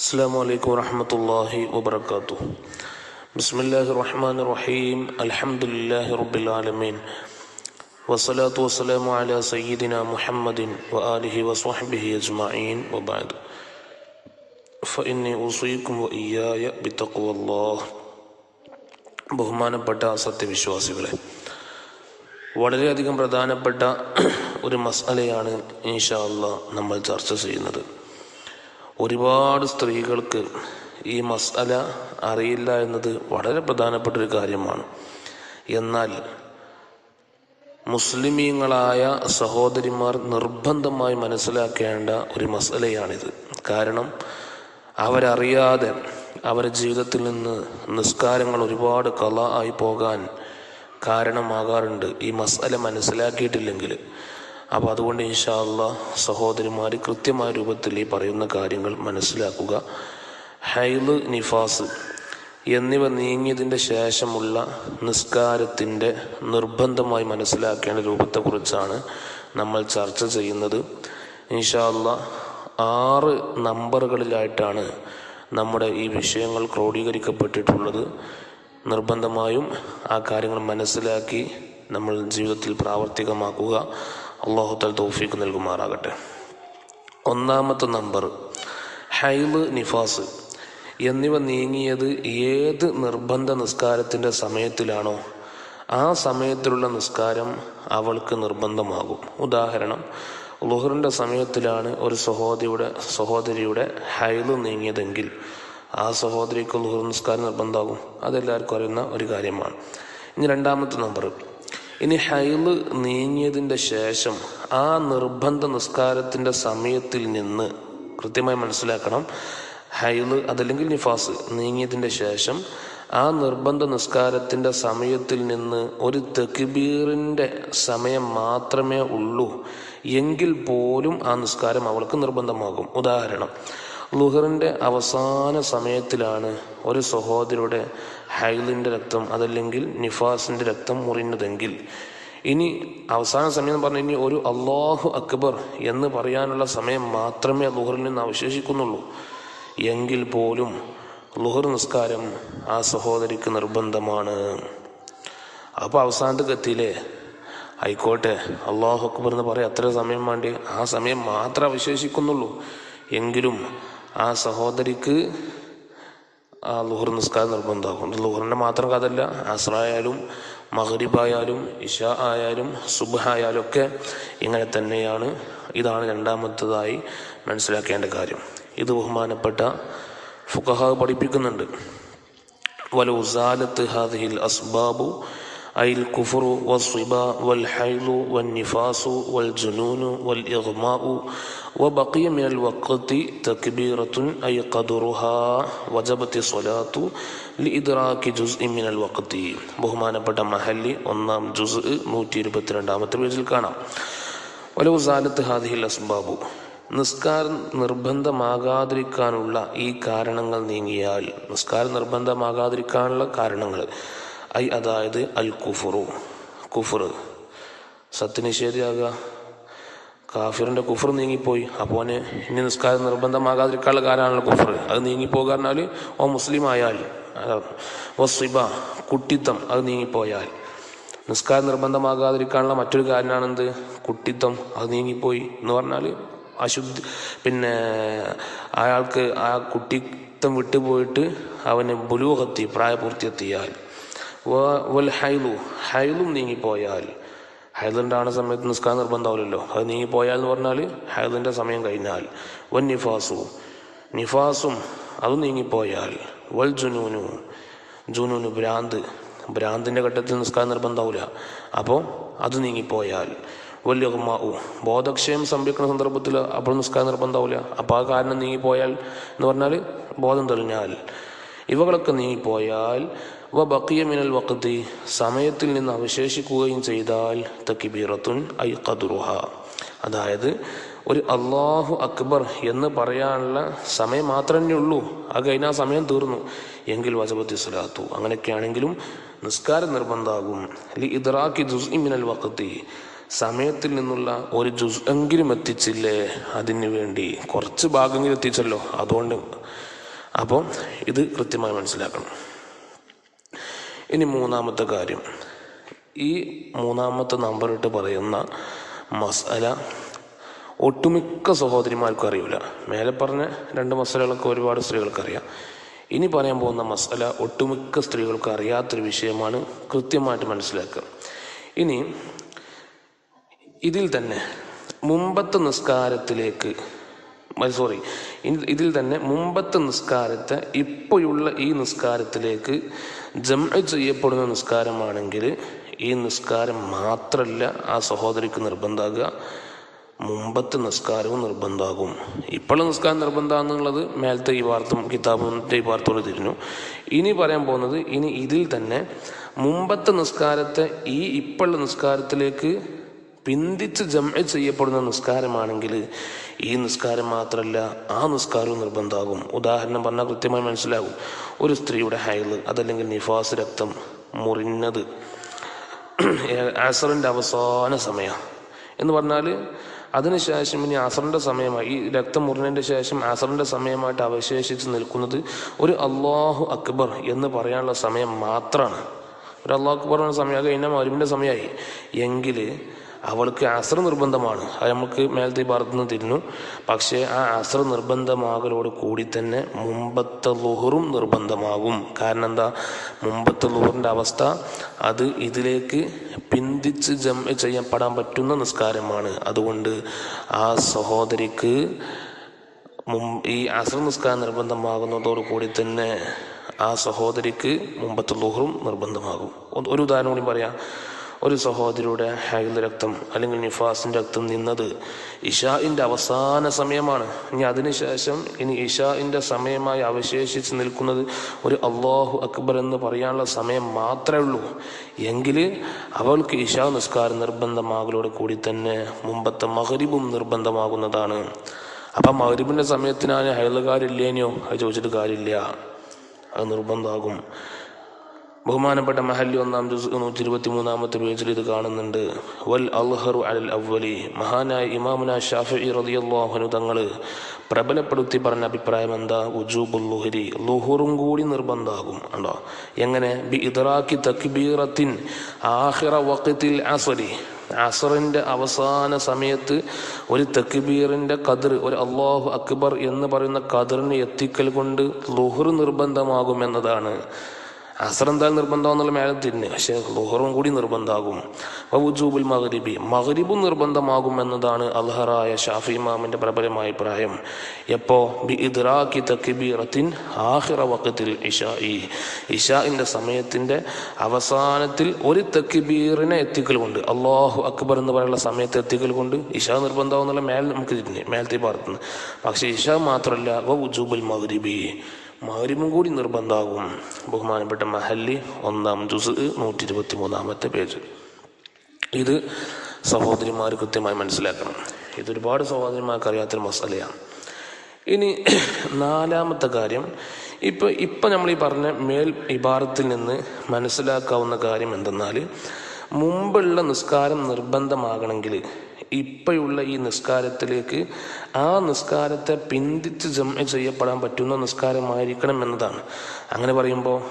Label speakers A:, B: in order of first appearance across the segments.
A: السلام عليكم ورحمة الله وبركاته بسم الله الرحمن الرحيم الحمد لله رب العالمين والصلاة والسلام على سيدنا محمد وآله وصحبه أجمعين وبعد فإني أوصيكم وإياي بتقوى الله ബഹുമാനപ്പെട്ട സത്യവിശ്വാസികളെ വളരെയധികം പ്രധാനപ്പെട്ട ഒരു മസാലയാണ് ഇൻഷാ അള്ളാ നമ്മൾ ചർച്ച ചെയ്യുന്നത് ഒരുപാട് സ്ത്രീകൾക്ക് ഈ മസാല അറിയില്ല എന്നത് വളരെ പ്രധാനപ്പെട്ട ഒരു കാര്യമാണ്. എന്നാൽ മുസ്ലിമീങ്ങളായ സഹോദരിമാർ നിർബന്ധമായി മനസ്സിലാക്കേണ്ട ഒരു മസലയാണിത് കാരണം അവരറിയാതെ അവരുടെ ജീവിതത്തിൽ നിന്ന് നിസ്കാരങ്ങൾ ഒരുപാട് കല ആയി പോകാൻ കാരണമാകാറുണ്ട്. ഈ മസല മനസ്സിലാക്കിയിട്ടില്ലെങ്കിൽ അപ്പോൾ അതുകൊണ്ട് ഇൻഷാല്ല സഹോദരിമാർ കൃത്യമായ രൂപത്തിൽ ഈ പറയുന്ന കാര്യങ്ങൾ മനസ്സിലാക്കുക. ഹൈൽ നിഫാസ് എന്നിവ നീങ്ങിയതിന്റെ ശേഷമുള്ള നിസ്കാരത്തിന്റെ നിർബന്ധമായി മനസ്സിലാക്കേണ്ട രൂപത്തെക്കുറിച്ചാണ് നമ്മൾ ചർച്ച ചെയ്യുന്നത്. ഇൻഷാല്ല ആറ് നമ്പറുകളിലായിട്ടാണ് നമ്മുടെ ഈ വിഷയങ്ങൾ ക്രോഡീകരിക്കപ്പെട്ടിട്ടുള്ളത്. നിർബന്ധമായും ആ കാര്യങ്ങൾ മനസ്സിലാക്കി നമ്മൾ ജീവിതത്തിൽ പ്രാവർത്തികമാക്കുക. അള്ളാഹുത്താൽ തോഫിക്ക് നൽകുമാറാകട്ടെ. ഒന്നാമത്തെ നമ്പർ ഹൈബ് നിഫാസ് എന്നിവ നീങ്ങിയത് ഏത് നിർബന്ധ നിസ്കാരത്തിന്റെ സമയത്തിലാണോ ആ സമയത്തിലുള്ള നിസ്കാരം അവൾക്ക് നിർബന്ധമാകും. ഉദാഹരണം ലുഹറിന്റെ സമയത്തിലാണ് ഒരു സഹോദരിയുടെ സഹോദരിയുടെ ഹൈൽ നീങ്ങിയതെങ്കിൽ ആ സഹോദരിക്ക് ലുഹർ നിസ്കാരം നിർബന്ധമാകും. അതെല്ലാവർക്കും അറിയുന്ന ഒരു കാര്യമാണ്. ഇനി രണ്ടാമത്തെ നമ്പർ ഇനി ഹൈൽ നീങ്ങിയതിന്റെ ശേഷം ആ നിർബന്ധ നിസ്കാരത്തിന്റെ സമയത്തിൽ നിന്ന് കൃത്യമായി മനസ്സിലാക്കണം. ഹൈൽ അതല്ലെങ്കിൽ നിഫാസ് നീങ്ങിയതിന്റെ ശേഷം ആ നിർബന്ധ നിസ്കാരത്തിന്റെ സമയത്തിൽ നിന്ന് ഒരു തെക്കിബീറിന്റെ സമയം മാത്രമേ ഉള്ളൂ. എങ്കിൽ പോലും ആ നിസ്കാരം അവൾക്ക് നിർബന്ധമാകും. ഉദാഹരണം ലുഹറിന്റെ അവസാന സമയത്തിലാണ് ഒരു സഹോദരിയുടെ ഹൈലിന്റെ രക്തം അതല്ലെങ്കിൽ നിഫാസിന്റെ രക്തം മുറിഞ്ഞതെങ്കിൽ. ഇനി അവസാന സമയം എന്ന് പറഞ്ഞാൽ ഇനി ഒരു അള്ളാഹു അക്ബർ എന്ന് പറയാനുള്ള സമയം മാത്രമേ ലുഹറിൽ നിന്ന് അവശേഷിക്കുന്നുള്ളൂ. എങ്കിൽ പോലും ലുഹർ നിസ്കാരം ആ സഹോദരിക്ക് നിർബന്ധമാണ്. അപ്പോൾ അവസാനത്തെ എത്തിയില്ലേ ആയിക്കോട്ടെ അള്ളാഹു അക്ബർ എന്ന് പറയാം അത്ര സമയം വേണ്ടി ആ സമയം മാത്രമേ അവശേഷിക്കുന്നുള്ളൂ. എങ്കിലും ആ സഹോദരിക്ക് ആ ലുഹർ നിസ്കാരം നിർബന്ധമാകും ലുഹറിന്റെ മാത്രം കഥല്ല അസ്രായാലും മഹരിബായാലും ഇഷ ആയാലും സുബഹ ആയാലും ഒക്കെ ഇങ്ങനെ തന്നെയാണ്. ഇതാണ് രണ്ടാമത്തതായി മനസ്സിലാക്കേണ്ട കാര്യം. ഇത് ബഹുമാനപ്പെട്ട ഫുഖഹ പഠിപ്പിക്കുന്നുണ്ട്. വലുസാലത്ത് ഹാദിഹിൽ അസ്ബാബു أي الكفر والصبا والحيض والنفاس والجنون والإغماء وبقي من الوقت تكبيرة أي قدرها وجبت الصلاة لإدراك جزء من الوقت ബഹുമാനപ്പെട്ട മഹല്ലി ഒന്നാം ജുസ് നൂറ്റി ഇരുപത്തിരണ്ടാമത്തെ പേജിൽ കാണാം വലവ് സാലത്ത് ഹാദിഹിൽ അസ്ബാബു നിസ്കാരം നിർബന്ധമാകാതിരിക്കാനുള്ള ഈ കാരണങ്ങൾ നീങ്ങിയാൽ നിസ്കാരം നിർബന്ധമാകാതിരിക്കാനുള്ള കാരണങ്ങൾ ഐ അതായത് അൽ കുഫുറു. കുഫർ സത്യനിഷേധിയാകുക കാഫിറിന്റെ കുഫർ നീങ്ങിപ്പോയി. അപ്പോൾ ഇനി നിസ്കാരം നിർബന്ധമാകാതിരിക്കാനുള്ള കാരണമാണ് കുഫർ അത് നീങ്ങിപ്പോകുക പറഞ്ഞാൽ ഓ മുസ്ലിം ആയാൽ ഓ സിബ കുട്ടിത്തം അത് നീങ്ങിപ്പോയാൽ. നിസ്കാരം നിർബന്ധമാകാതിരിക്കാനുള്ള മറ്റൊരു കാരണമാണെന്ത്? കുട്ടിത്തം അത് നീങ്ങിപ്പോയി എന്ന് പറഞ്ഞാൽ അശുദ്ധി പിന്നെ അയാൾക്ക് ആ കുട്ടിത്തം വിട്ടുപോയിട്ട് അവന് ബുലൂഹത്തി പ്രായപൂർത്തിയെത്തിയാൽ. വൽ ഹൈലു. ഹൈലും നീങ്ങിപ്പോയാൽ. ആണ് സമയത്ത് നിസ്കാരം നിർബന്ധമാവില്ലല്ലോ. അത് നീങ്ങിപ്പോയാൽ എന്ന് പറഞ്ഞാൽ ഹൈലിന്റെ സമയം കഴിഞ്ഞാൽ. വൻ നിഫാസു. നിഫാസും അതും നീങ്ങിപ്പോയാൽ. വൽ ജുനൂനു. ജുനൂനു ഭ്രാന്ത്. ഭ്രാന്തിന്റെ ഘട്ടത്തിൽ നിസ്കാരം നിർബന്ധമാവില്ല. അപ്പോൾ അത് നീങ്ങിപ്പോയാൽ. വലിയ ഉമ്മാവു ബോധക്ഷയം സംഭവിക്കുന്ന സന്ദർഭത്തിൽ അപ്പോൾ നിസ്കാരം നിർബന്ധമാവില്ല. അപ്പോൾ ആ കാരണം നീങ്ങിപ്പോയാൽ എന്ന് പറഞ്ഞാൽ ബോധം തെളിഞ്ഞാൽ. ഇവകളൊക്കെ നീങ്ങിപ്പോയാൽ വ ബക്കിയ മിനൽ വക്കത്തി സമയത്തിൽ നിന്ന് അവശേഷിക്കുകയും ചെയ്താൽ തക്കിബീറത്തുൻ ഐ കതുറുഹ അതായത് ഒരു അള്ളാഹു അക്ബർ എന്ന് പറയാനുള്ള സമയം മാത്രമേ ഉള്ളൂ. അത് കഴിഞ്ഞാൽ സമയം തീർന്നു. എങ്കിൽ വജബത്തി സ്വലാത്തു. അങ്ങനെയൊക്കെയാണെങ്കിലും നിസ്കാരം നിർബന്ധമാകും ജുസ് മിനൽ വക്കത്തി സമയത്തിൽ നിന്നുള്ള ഒരു ജുസ് എങ്കിലും എത്തിച്ചില്ലേ അതിനു വേണ്ടി. കുറച്ച് ഭാഗമെങ്കിലും എത്തിച്ചല്ലോ. അതുകൊണ്ട് അപ്പോൾ ഇത് കൃത്യമായി മനസ്സിലാക്കണം. ഇനി മൂന്നാമത്തെ കാര്യം. ഈ മൂന്നാമത്തെ നമ്പർ ഇട്ട് പറയുന്ന മസാല ഒട്ടുമിക്ക സഹോദരിമാർക്കും അറിയില്ല മേലെ പറഞ്ഞ രണ്ട് മസാലകളൊക്കെ ഒരുപാട് സ്ത്രീകൾക്കറിയാം. ഇനി പറയാൻ പോകുന്ന മസാല ഒട്ടുമിക്ക സ്ത്രീകൾക്ക് അറിയാത്തൊരു വിഷയമാണ് കൃത്യമായിട്ട് മനസ്സിലാക്കുക. ഇനി ഇതിൽ തന്നെ മുമ്പത്തെ നിസ്കാരത്തിലേക്ക് സോറി ഇതിൽ തന്നെ മുമ്പത്തെ നിസ്കാരത്തെ ഇപ്പോഴുള്ള ഈ നിസ്കാരത്തിലേക്ക് ജം ചെയ്യപ്പെടുന്ന നിസ്കാരമാണെങ്കിൽ ഈ നിസ്കാരം മാത്രമല്ല ആ സഹോദരിക്ക് നിർബന്ധമാകുക മുമ്പത്തെ നിസ്കാരവും നിർബന്ധമാകും ഇപ്പോഴുള്ള നിസ്കാരം നിർബന്ധമാണെന്നുള്ളത് മേലത്തെ ഈ വാർത്തും കിതാബിന്റെ ഈ വാർത്തോട് തിരിഞ്ഞു. ഇനി പറയാൻ പോകുന്നത് ഇനി ഇതിൽ തന്നെ മുമ്പത്തെ നിസ്കാരത്തെ ഈ ഇപ്പോഴുള്ള നിസ്കാരത്തിലേക്ക് പിന്തിച്ച് ജമ ചെയ്യപ്പെടുന്ന നിസ്കാരമാണെങ്കിൽ ഈ നിസ്കാരം മാത്രമല്ല ആ നിസ്കാരവും നിർബന്ധമാകും. ഉദാഹരണം പറഞ്ഞാൽ കൃത്യമായി മനസ്സിലാകും. ഒരു സ്ത്രീയുടെ ഹൈൽ അതല്ലെങ്കിൽ നിഫാസ് രക്തം മുറിഞ്ഞത് ആസറിന്റെ അവസാന സമയം. എന്ന് പറഞ്ഞാൽ അതിനുശേഷം ഇനി അസറിന്റെ സമയമായി ഈ രക്തം മുറിഞ്ഞതിന്റെ ശേഷം അസറിന്റെ സമയമായിട്ട് അവശേഷിച്ച് നിൽക്കുന്നത് ഒരു അള്ളാഹു അക്ബർ എന്ന് പറയാനുള്ള സമയം മാത്രമാണ്. ഒരു അള്ളാഹു അക്ബർ എന്ന സമയം കഴിഞ്ഞാൽ മരുവിന്റെ സമയമായി. എങ്കിൽ അവൾക്ക് അസർ നിർബന്ധമാണ്. അത് നമുക്ക് മേലത്തെ ഭാഗത്തുനിന്ന് തിരുന്നു പക്ഷേ ആ അസർ നിർബന്ധമാകലോട് കൂടി തന്നെ മുമ്പത്തെ ലുഹറും നിർബന്ധമാകും. കാരണം എന്താ? മുമ്പത്തെ ലുഹറിന്റെ അവസ്ഥ അത് ഇതിലേക്ക് പിന്തിച്ച് ജം ചെയ്യപ്പെടാൻ പറ്റുന്ന നിസ്കാരമാണ്. അതുകൊണ്ട് ആ സഹോദരിക്ക് ഈ അസർ നിസ്കാരം നിർബന്ധമാകുന്നതോടു കൂടി തന്നെ ആ സഹോദരിക്ക് മുമ്പത്തെ ലുഹറും നിർബന്ധമാകും. ഒരു ഉദാഹരണം കൂടി പറയാം. ഒരു സഹോദരിയുടെ ഹൈൽ രക്തം അല്ലെങ്കിൽ നിഫാസിന്റെ രക്തം നിന്നത് ഇഷാഇന്റെ അവസാന സമയമാണ്. ഇനി അതിനുശേഷം ഇനി ഇഷാഇന്റെ സമയമായി അവശേഷിച്ച് നിൽക്കുന്നത് ഒരു അള്ളാഹു അക്ബർ എന്ന് പറയാനുള്ള സമയം മാത്രമേ ഉള്ളൂ. എങ്കിൽ അവൾക്ക് ഇഷാ നിസ്കാരം നിർബന്ധമാകലോട് കൂടി തന്നെ മുമ്പത്തെ മഹരിബും നിർബന്ധമാകുന്നതാണ്. അപ്പം മഹരിബിന്റെ സമയത്തിനാണ് ഹൈലുകാരില്ലേനോ അത് ചോദിച്ചിട്ട് കാര്യമില്ല. അത് നിർബന്ധമാകും. ബഹുമാനപ്പെട്ട മഹല്ലി ഒന്നാം നൂറ്റി ഇരുപത്തി മൂന്നാമത്തെ പേജിൽ ഇത് കാണുന്നുണ്ട്. വൽ അൽഹറു അൽ അവലി മഹാനായ ഇമാമുന ഷാഫി റളിയല്ലാഹു തങ്ങൾ പ്രബലപ്പെടുത്തി പറഞ്ഞ അഭിപ്രായം എന്താ? ഉജൂബുൽ ലുഹരി. ലുഹുറും കൂടി നിർബന്ധമാകും ഉണ്ടോ എങ്ങനെ? ബി ഇതറാക്കി തക്ബീറത്തിൻ ആഹിറ വക്കത്തിൽ അസരി. അസറിന്റെ അവസാന സമയത്ത് ഒരു തക്ബീറിന്റെ കതിർ ഒരു അള്ളാഹു അക്ബർ എന്ന് പറയുന്ന കതിറിന് എത്തിക്കൽ കൊണ്ട് ലുഹുർ നിർബന്ധമാകും എന്നതാണ്. അസർ എന്തായാലും നിർബന്ധമാണെന്നുള്ള മേലെ തിരിഞ്ഞ് പക്ഷേ ലുഹറും കൂടി നിർബന്ധമാകും. വവുജൂബുൽ മഹരിബി മഹരിബും നിർബന്ധമാകും എന്നതാണ് അൽഹറായ ഷാഫി ഇമാമിന്റെ പ്രബലമായ അഭിപ്രായം. എപ്പോ? ബി ഇദ്രാഖി തക്കിബീറത്തിൻ ആഹിറ വക്കത്തിൽ ഇഷായി ഇഷാഇന്റെ സമയത്തിന്റെ അവസാനത്തിൽ ഒരു തക്കിബീറിനെ എത്തിക്കൽ കൊണ്ട് അള്ളാഹു അക്ബർ എന്ന് പറയുന്ന സമയത്ത് എത്തിക്കൽ കൊണ്ട് ഇഷാ നിർബന്ധമാകുന്നുള്ള മേൽ നമുക്ക് തിരിഞ്ഞ് മേലത്തെ പാർത്തുന്നു. പക്ഷേ ഇഷാ മാത്രമല്ല വവുജൂബുൽ മഹരിബി മഹരിമും കൂടി നിർബന്ധമാകും ബഹുമാനപ്പെട്ട മഹല്ലി ഒന്നാം ജുസ് നൂറ്റി ഇരുപത്തി മൂന്നാമത്തെ പേജ്. ഇത് സഹോദരിമാർ കൃത്യമായി മനസ്സിലാക്കണം. ഇതൊരുപാട് സഹോദരിമാർക്ക് അറിയാത്തൊരു മസാലയാണ്. ഇനി നാലാമത്തെ കാര്യം. ഇപ്പോൾ ഇപ്പം നമ്മൾ ഈ പറഞ്ഞ മേൽ ഇബാറത്തിൽ നിന്ന് മനസ്സിലാക്കാവുന്ന കാര്യം എന്തെന്നാൽ മുമ്പുള്ള നിസ്കാരം നിർബന്ധമാകണമെങ്കിൽ ഇപ്പോഴുള്ള ഈ നിസ്കാരത്തിലേക്ക് ആ നിസ്കാരത്തെ പിന്തിച്ച് ജമ ചെയ്യപ്പെടാൻ പറ്റുന്ന നിസ്കാരമായിരിക്കണം എന്നതാണ്. അങ്ങനെ പറയുമ്പോൾ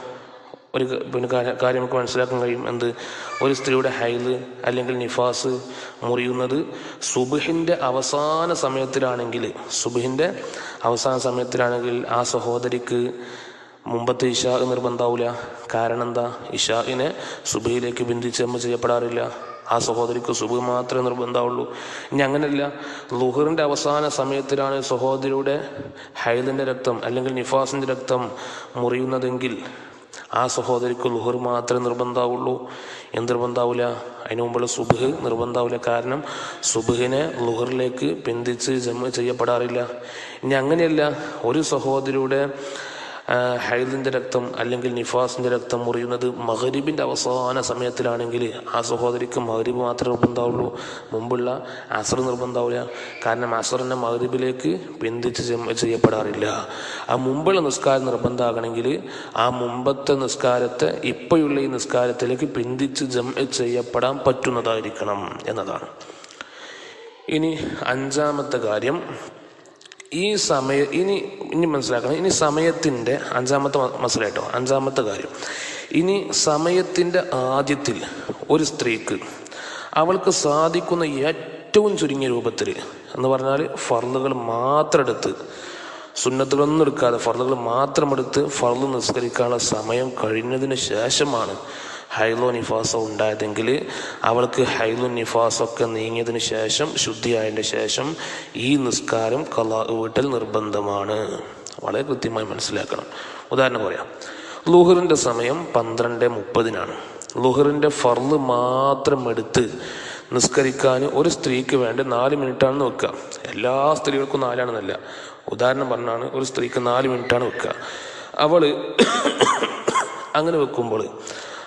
A: ഒരു പിന്നെ കാര്യം നമുക്ക് മനസ്സിലാക്കാൻ കഴിയും. എന്ത്? ഒരു സ്ത്രീയുടെ ഹൈൽ അല്ലെങ്കിൽ നിഫാസ് മുറിയുന്നത് സുബിഹിന്റെ അവസാന സമയത്തിലാണെങ്കിൽ സുബിഹിന്റെ അവസാന സമയത്തിലാണെങ്കിൽ ആ സഹോദരിക്ക് മുമ്പത്തെ ഇഷാ നിർബന്ധാവില്ല കാരണം എന്താ? ഇഷാഇനെ ബിന്ദിച്ച് നമ്മൾ ചെയ്യപ്പെടാറില്ല. ആ സഹോദരിക്ക് സുബ് മാത്രമേ നിർബന്ധമുള്ളൂ ഇനി അങ്ങനെയല്ല ലുഹറിന്റെ അവസാന സമയത്തിലാണ് സഹോദരിയുടെ ഹൈദിന്റെ രക്തം അല്ലെങ്കിൽ നിഫാസിന്റെ രക്തം മുറിയുന്നതെങ്കിൽ ആ സഹോദരിക്ക് ലുഹർ മാത്രമേ നിർബന്ധമാവുള്ളൂ എന്ത് നിർബന്ധാവില്ല അതിനു മുമ്പുള്ള സുബുഹ് നിർബന്ധാവില്ല കാരണം സുബ്ഹിനെ ലുഹറിലേക്ക് പിന്തിച്ച് ജമ ചെയ്യപ്പെടാറില്ല. ഇനി അങ്ങനെയല്ല ഒരു സഹോദരിയുടെ ഹൈദിന്റെ രക്തം അല്ലെങ്കിൽ നിഫാസിന്റെ രക്തം മുറിയുന്നത് മഹരീബിന്റെ അവസാന സമയത്തിലാണെങ്കിൽ ആ സഹോദരിക്ക് മഹരീബ് മാത്രമേ നിർബന്ധമാവുള്ളൂ മുമ്പുള്ള അസർ നിർബന്ധമാവില്ല കാരണം അസറിനെ മഹരീബിലേക്ക് പിന്തിച്ച് ചെയ്യപ്പെടാറില്ല. ആ മുമ്പുള്ള നിസ്കാരം നിർബന്ധമാകണമെങ്കിൽ ആ മുമ്പത്തെ നിസ്കാരത്തെ ഇപ്പോഴുള്ള ഈ നിസ്കാരത്തിലേക്ക് പിന്തിച്ച് ജം ചെയ്യപ്പെടാൻ പറ്റുന്നതായിരിക്കണം എന്നതാണ്. ഇനി അഞ്ചാമത്തെ കാര്യം. ഈ സമയ ഇനി ഇനി മനസ്സിലാക്കണം. ഇനി സമയത്തിന്റെ അഞ്ചാമത്തെ മസല അഞ്ചാമത്തെ കാര്യം. ഇനി സമയത്തിന്റെ ആദ്യത്തിൽ ഒരു സ്ത്രീക്ക് അവൾക്ക് സാധിക്കുന്ന ഏറ്റവും ചുരുങ്ങിയ രൂപത്തിൽ എന്ന് പറഞ്ഞാൽ ഫർളുകൾ മാത്രം എടുത്ത് സുന്നത്തുകളൊന്നും എടുക്കാതെ ഫർളുകൾ മാത്രം എടുത്ത് ഫർൾ നിസ്കരിക്കാനുള്ള സമയം കഴിഞ്ഞതിന് ശേഷമാണ് ഹൈലോ നിഫാസോ ഉണ്ടായതെങ്കിൽ അവൾക്ക് ഹൈലോ നിഫാസൊക്കെ നീങ്ങിയതിന് ശേഷം ശുദ്ധിയായതിന്റെ ശേഷം ഈ നിസ്കാരം കലാ വീട്ടൽ നിർബന്ധമാണ്. വളരെ കൃത്യമായി മനസ്സിലാക്കണം. ഉദാഹരണം പറയാം. ലുഹറിന്റെ സമയം പന്ത്രണ്ട് മുപ്പതിനാണ്. ലുഹറിന്റെ ഫർൾ മാത്രം എടുത്ത് നിസ്കരിക്കാൻ ഒരു സ്ത്രീക്ക് വേണ്ടി നാല് മിനിറ്റാണെന്ന് വെക്കുക. എല്ലാ സ്ത്രീകൾക്കും നാലാണെന്നല്ല. ഉദാഹരണം പറഞ്ഞാണ് ഒരു സ്ത്രീക്ക് നാല് മിനിറ്റാണ് വെക്കുക. അവൾ അങ്ങനെ വെക്കുമ്പോൾ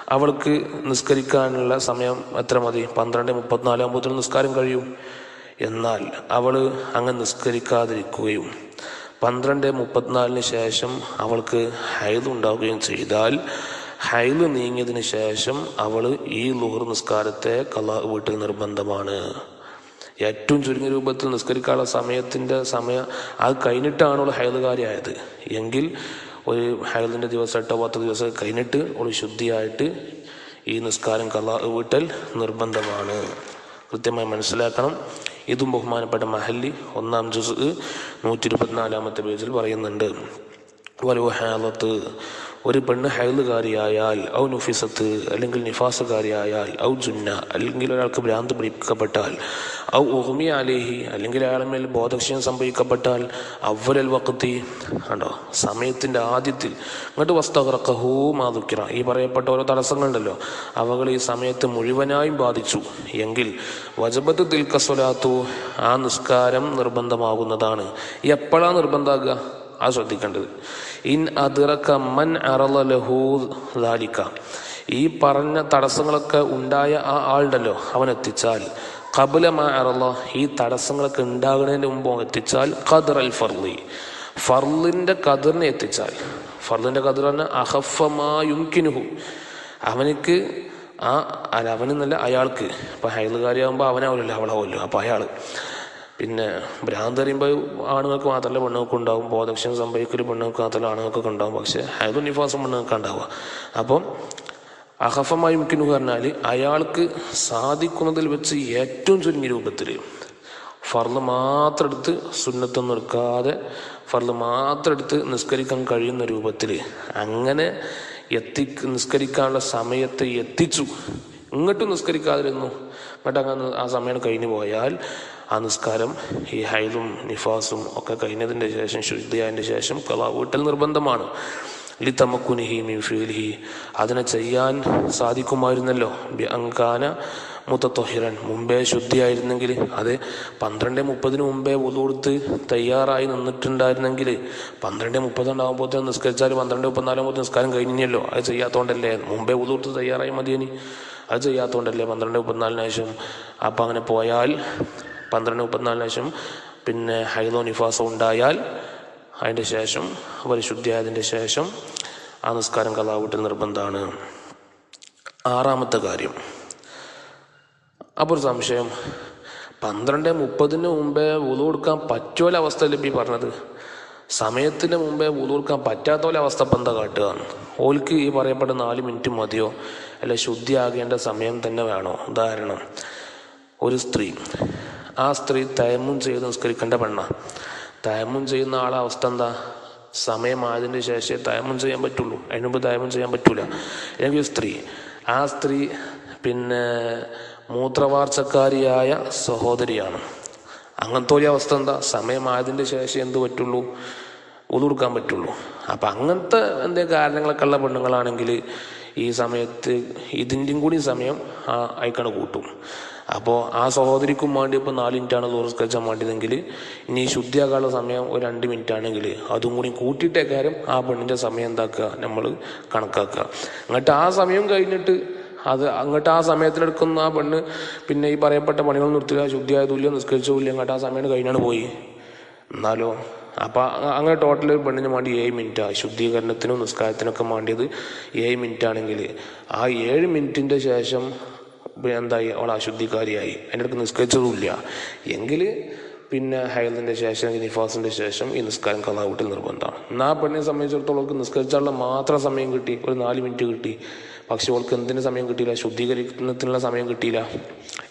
A: അവൾക്ക് നിസ്കരിക്കാനുള്ള സമയം എത്ര മതി. പന്ത്രണ്ട് മുപ്പത്തിനാലാകുമ്പോഴത്തേനും നിസ്കാരം കഴിയും. എന്നാൽ അവൾ അങ്ങനെ നിസ്കരിക്കാതിരിക്കുകയും പന്ത്രണ്ട് മുപ്പത്തിനാലിന് ശേഷം അവൾക്ക് ഹൈദ് ഉണ്ടാവുകയും ചെയ്താൽ ഹൈദ് നീങ്ങിയതിന് ശേഷം അവൾ ഈ ലുഹർ നിസ്കാരത്തെ കലാ വീട്ടിൽ നിർബന്ധമാണ്. ഏറ്റവും ചുരുങ്ങിയ രൂപത്തിൽ നിസ്കരിക്കാനുള്ള സമയത്തിന്റെ സമയം അത് കഴിഞ്ഞിട്ടാണ് അവൾ ഹൈദുകാരിയായത് എങ്കിൽ ഒരു ഹൈദിന്റെ ദിവസം എട്ടോ പത്ത് ദിവസം കഴിഞ്ഞിട്ട് ഒരു ശുദ്ധിയായിട്ട് ഈ നിസ്കാരം കല വീട്ടൽ നിർബന്ധമാണ്. കൃത്യമായി മനസ്സിലാക്കണം. ഇതും ബഹുമാനപ്പെട്ട മഹല്ലി ഒന്നാം ജുസ് നൂറ്റി ഇരുപത്തിനാലാമത്തെ പേജിൽ പറയുന്നുണ്ട്. വലുഹാലത്ത് ഒരു പെണ്ണ് ഹൈലുകാരിയായാൽ ഔ നുഫിസത്ത് അല്ലെങ്കിൽ നിഫാസുകാരിയായാൽ ഔ ജുന്ന അല്ലെങ്കിൽ ഒരാൾക്ക് ഭ്രാന്ത് പിടിക്കപ്പെട്ടാൽ ഔ ഉഹ്മി അലേഹി അല്ലെങ്കിൽ അയാളെ മേൽ ബോധക്ഷയം സംഭവിക്കപ്പെട്ടാൽ അവരൽ വക്കത്തി കണ്ടോ? സമയത്തിന്റെ ആദ്യത്തിൽ ഇങ്ങോട്ട് വസ്തകറക്കഹൂ മാതുക്കിറ ഈ പറയപ്പെട്ട ഓരോ തടസ്സങ്ങളുണ്ടല്ലോ. അവകൾ ഈ സമയത്ത് മുഴുവനായും ബാധിച്ചു. എങ്കിൽ വജബത്ത് തിൽക്കസ്വലാത്തു ആ നിസ്കാരം നിർബന്ധമാകുന്നതാണ്. എപ്പോഴാണ് നിർബന്ധമാകുക ആ ശ്രദ്ധിക്കേണ്ടത്. ഇൻ അതിറക്ക മൻ അറലഹൂ ലാലിക്ക ഈ പറഞ്ഞ തടസ്സങ്ങളൊക്കെ ഉണ്ടായ ആ ആളുണ്ടല്ലോ അവൻ എത്തിച്ചാൽ. കബുല മ അറല ഈ തടസ്സങ്ങളൊക്കെ ഉണ്ടാകുന്നതിന് മുമ്പ് എത്തിച്ചാൽ ഖദർ അൽ ഫർലി ഫർലിന്റെ കതിറിനെ എത്തിച്ചാൽ. ഫർലിന്റെ കതിർ പറഞ്ഞാൽ അഹഫമായുംകിനുഹു അവനിക്ക് ആ അല്ല അവനെന്നല്ല അയാൾക്ക്. ഇപ്പൊ ഹൈലുകാരിയാകുമ്പോൾ അവനാവില്ലല്ലോ അവളാവുമല്ലോ അപ്പൊ അയാൾ. പിന്നെ ഭ്രാന്ത് അറിയുമ്പോൾ ആണുങ്ങൾക്ക് മാത്രമല്ല പെണ്ണുങ്ങൾക്ക് ഉണ്ടാവും. ബോധക്ഷയം സംഭവിക്കൽ പെണ്ണുങ്ങൾക്ക് മാത്രമല്ല ആണുങ്ങൾക്കൊക്കെ ഉണ്ടാവും. പക്ഷെ ഹൈദു നിഫാസം പെണ്ണുങ്ങൾക്ക് ഉണ്ടാവുക. അപ്പം അഹഫമായി മുക്കിനു പറഞ്ഞാൽ അയാൾക്ക് സാധിക്കുന്നതിൽ വെച്ച് ഏറ്റവും ചുരുങ്ങിയ രൂപത്തിൽ ഫർൾ മാത്രം എടുത്ത് സുന്നത്തൊന്നും എടുക്കാതെ ഫർൾ മാത്രം എടുത്ത് നിസ്കരിക്കാൻ കഴിയുന്ന രൂപത്തിൽ അങ്ങനെ എത്തി നിസ്കരിക്കാനുള്ള സമയത്തെ എത്തിച്ചു. ഇങ്ങോട്ടും നിസ്കരിക്കാതിരുന്നു. ഇങ്ങോട്ട് അങ്ങനെ ആ സമയം കഴിഞ്ഞു പോയാൽ ആ നിസ്കാരം ഈ ഹൈലും നിഫാസും ഒക്കെ കഴിഞ്ഞതിന്റെ ശേഷം ശുദ്ധിയായതിന്റെ ശേഷം കലാ വീട്ടൽ നിർബന്ധമാണ്. ലി തമക്കുനിഹി മിഫിലിഹി അതിനെ ചെയ്യാൻ സാധിക്കുമായിരുന്നല്ലോ. അങ്കാന മുത്തത്തൊഹിറൻ മുമ്പേ ശുദ്ധിയായിരുന്നെങ്കിൽ അത് പന്ത്രണ്ട് മുപ്പതിന് മുമ്പേ ഉതുകൊടുത്ത് തയ്യാറായി നിന്നിട്ടുണ്ടായിരുന്നെങ്കിൽ പന്ത്രണ്ട് മുപ്പതുണ്ടാകുമ്പോഴത്തേന് നിസ്കരിച്ചാൽ പന്ത്രണ്ട് മുപ്പത്തിനാലാകുമ്പോൾ നിസ്കാരം കഴിഞ്ഞല്ലോ അത് ചെയ്യാത്തതുകൊണ്ടല്ലേ മുമ്പേ ഉതുകൊടുത്ത് തയ്യാറായി മതിയനി. അത് ചെയ്യാത്തതുകൊണ്ടല്ലേ പന്ത്രണ്ട് മുപ്പത്തിനാലിന് ശേഷം. അപ്പം അങ്ങനെ പോയാൽ പന്ത്രണ്ട് മുപ്പത്തിനാലിന് ശേഷം പിന്നെ ഹൈദോ നിഫാസോ ഉണ്ടായാൽ അതിന്റെ ശേഷം പരിശുദ്ധിയായതിന്റെ ശേഷം ആ നിസ്കാരം കലാവിട്ട് നിർബന്ധമാണ്. ആറാമത്തെ കാര്യം. അപ്പോൾ ഒരു സംശയം. പന്ത്രണ്ട് മുപ്പതിന് മുമ്പേ ഉതു കൊടുക്കാൻ പറ്റുമോ അവസ്ഥ ഈ പറഞ്ഞത്? സമയത്തിന് മുമ്പേ ഉതു കൊടുക്കാൻ പറ്റാത്ത പോലെ അവസ്ഥ ഇപ്പം എന്താ കാട്ടുക? ഓൽക്ക് ഈ പറയപ്പെട്ട നാല് മിനിറ്റ് മതിയോ? അല്ല ശുദ്ധിയാകേണ്ട സമയം തന്നെ വേണോ? ഉദാഹരണം. ഒരു സ്ത്രീ. ആ സ്ത്രീ തയമ്മും ചെയ്ത് നിസ്കരിക്കേണ്ട പെണ്ണ. തയമ്മും ചെയ്യുന്ന ആളെ അവസ്ഥ എന്താ? സമയമായതിന് ശേഷമേ തയമ്മും ചെയ്യാൻ പറ്റുള്ളൂ. അതിനു മുമ്പ് തയമ്മും ചെയ്യാൻ പറ്റൂല. അല്ലെങ്കിൽ സ്ത്രീ. ആ സ്ത്രീ പിന്നെ മൂത്രവാർച്ചക്കാരിയായ സഹോദരിയാണ്. അങ്ങനത്തെ ഒരു അവസ്ഥ എന്താ? സമയമായതിന്റെ ശേഷം എന്ത് പറ്റുള്ളൂ? ഒതുകൊടുക്കാൻ പറ്റുള്ളൂ. അപ്പം അങ്ങനത്തെ എന്തെങ്കിലും കാരണങ്ങളൊക്കെ ഉള്ള പെണ്ണുങ്ങളാണെങ്കിൽ ഈ സമയത്ത് ഇതിന്റെയും കൂടി സമയം അയക്കണ കൂട്ടും. അപ്പോൾ ആ സഹോദരിക്കും വേണ്ടി ഇപ്പോൾ നാല് മിനിറ്റാണ് തോറസ് കഴിച്ചാൽ വേണ്ടിയതെങ്കിൽ ഇനി ശുദ്ധിയാക്കാനുള്ള സമയം ഒരു രണ്ട് മിനിറ്റ് ആണെങ്കിൽ അതും കൂടി കൂട്ടിയിട്ടേ കാര്യം ആ പെണ്ണിന്റെ സമയം എന്താക്കുക? നമ്മൾ കണക്കാക്കുക. എന്നിട്ട് ആ സമയം കഴിഞ്ഞിട്ട് അത് അങ്ങോട്ട് ആ സമയത്തിലെടുക്കുന്ന ആ പെണ്ണ് പിന്നെ ഈ പറയപ്പെട്ട പണികൾ നിർത്തുക ശുദ്ധിയായതുമില്ല നിസ്കരിച്ചില്ല അങ്ങോട്ട് ആ സമയം കഴിഞ്ഞാണ് പോയി. എന്നാലോ? അപ്പോൾ അങ്ങനെ ടോട്ടൽ ഒരു പെണ്ണിന് വേണ്ടി ഏഴ് മിനിറ്റാണ് ശുദ്ധീകരണത്തിനും നിസ്കാരത്തിനൊക്കെ വേണ്ടിയത് ഏഴ് മിനിറ്റ് ആണെങ്കിൽ ആ ഏഴ് മിനിറ്റിന്റെ ശേഷം എന്തായി അവൾ അശുദ്ധിക്കാരിയായി അതിന്റെ അടുത്ത് നിസ്കരിച്ചതുമില്ല. എങ്കിൽ പിന്നെ ഹൈലിന്റെ ശേഷം നിഫാസിന്റെ ശേഷം ഈ നിസ്കാരം കഥാവിട്ടിൽ നിർബന്ധമാണ്. എന്നാൽ ആ പെണ്ണിനെ സംബന്ധിച്ചിടത്തോളം അവൾക്ക് നിസ്കരിച്ചാലുള്ള മാത്രം സമയം കിട്ടി. ഒരു നാല് മിനിറ്റ് കിട്ടി. പക്ഷെ അവൾക്ക് എന്തിന് സമയം കിട്ടിയില്ല? ശുദ്ധീകരിക്കുന്നതിനുള്ള സമയം കിട്ടിയില്ല.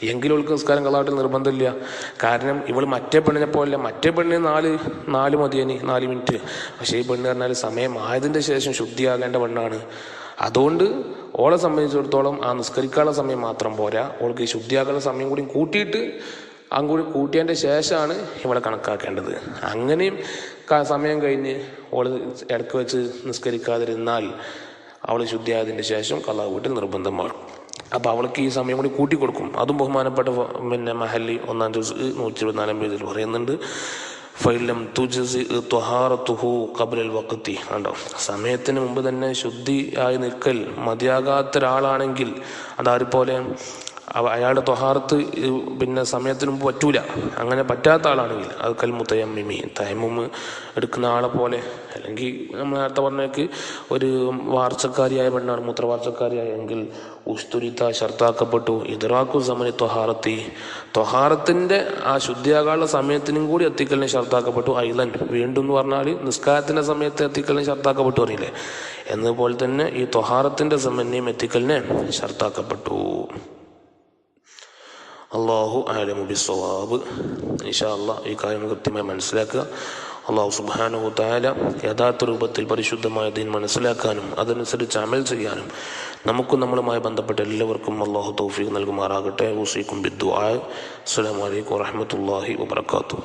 A: എങ്കിലും അവൾക്ക് നിസ്കാരം കഥാവിട്ടിൽ നിർബന്ധമില്ല. കാരണം ഇവൾ മറ്റേ പെണ്ണിനെ പോലെ മറ്റേ പെണ്ണിന് നാല് നാല് മതിയനി നാല് മിനിറ്റ്. പക്ഷേ ഈ പെണ്ണ് പറഞ്ഞാൽ സമയം ആയതിന്റെ ശേഷം ശുദ്ധിയാകേണ്ട പെണ്ണാണ്. അതുകൊണ്ട് ഓളെ സംബന്ധിച്ചിടത്തോളം ആ നിസ്കരിക്കാനുള്ള സമയം മാത്രം പോരാ. ഓൾക്ക് ശുദ്ധിയാക്കാനുള്ള സമയം കൂടി കൂട്ടിയിട്ട് അതും കൂടി കൂട്ടിയതിന്റെ ശേഷമാണ് ഇവളെ കണക്കാക്കേണ്ടത്. അങ്ങനെയും സമയം കഴിഞ്ഞ് ഓൾ ഇടയ്ക്ക് വെച്ച് നിസ്കരിക്കാതിരുന്നാൽ അവൾ ശുദ്ധിയായതിന്റെ ശേഷം കലാ വീട്ടിൽ നിർബന്ധമാണ് അപ്പോൾ അവൾക്ക് ഈ സമയം കൂടി കൂട്ടി കൊടുക്കും അതും ബഹുമാനപ്പെട്ട പിന്നെ മഹല്ലി ഒന്നാം ദിവസം നൂറ്റി ഇരുപത്തിനാലാം പേജിൽ പറയുന്നുണ്ട്. ഫൈലം തുജസി ത്വഹാറത്തുഹു കബലൽ വക്കത്തി കണ്ടോ? സമയത്തിന് മുമ്പ് തന്നെ ശുദ്ധിയായി നിൽക്കൽ മതിയാകാത്ത ഒരാളാണെങ്കിൽ അതാരിപ്പോലെ? അവ അയാളുടെ തൊഹാർത്ത് പിന്നെ സമയത്തിന് മുമ്പ് പറ്റൂല. അങ്ങനെ പറ്റാത്ത ആളാണെങ്കിൽ അത് കൽമുത്തയമ്മിമി തയമ്മ എടുക്കുന്ന ആളെ പോലെ. അല്ലെങ്കിൽ നമ്മൾ നേരത്തെ പറഞ്ഞേക്ക് ഒരു വാർച്ചക്കാരിയായ പെണ്ണാണ് മൂത്രവാർച്ചക്കാരിയായ എങ്കിൽ ഉസ്തുരിത്ത ഷർത്താക്കപ്പെട്ടു ഇതറാക്കു സമനി ത്വഹാറത്തി ത്വഹാറത്തിന്റെ ആ ശുദ്ധിയാകാനുള്ള സമയത്തിനും കൂടി എത്തിക്കലിനെ ഷർത്താക്കപ്പെട്ടു ഐലൻ. വീണ്ടും എന്ന് പറഞ്ഞാൽ നിസ്കാരത്തിന്റെ സമയത്ത് എത്തിക്കലിനെ ഷർത്താക്കപ്പെട്ടു അറിയില്ലേ എന്നതുപോലെ തന്നെ ഈ ത്വഹാറത്തിന്റെ സമന്യം എത്തിക്കലിനെ ഷർത്താക്കപ്പെട്ടു അള്ളാഹു ആലമു ബിസ്വവാബ് ഇൻഷാ അള്ളാഹ് ഈ കാര്യം കൃത്യമായി മനസ്സിലാക്കുക. അള്ളാഹു സുബാനു താല യഥാർത്ഥ രൂപത്തിൽ പരിശുദ്ധമായ ദീൻ മനസ്സിലാക്കാനും അതനുസരിച്ച് അമൽ ചെയ്യാനും നമുക്കും നമ്മളുമായി ബന്ധപ്പെട്ട എല്ലാവർക്കും അള്ളാഹു തൗഫീഖ് നൽകുമാറാകട്ടെ. ഊസിക്കും ബിദ്ദു അസ്സലാമു അലൈക്കും വാഹമത്തല്ലാഹി വബർക്കാത്തു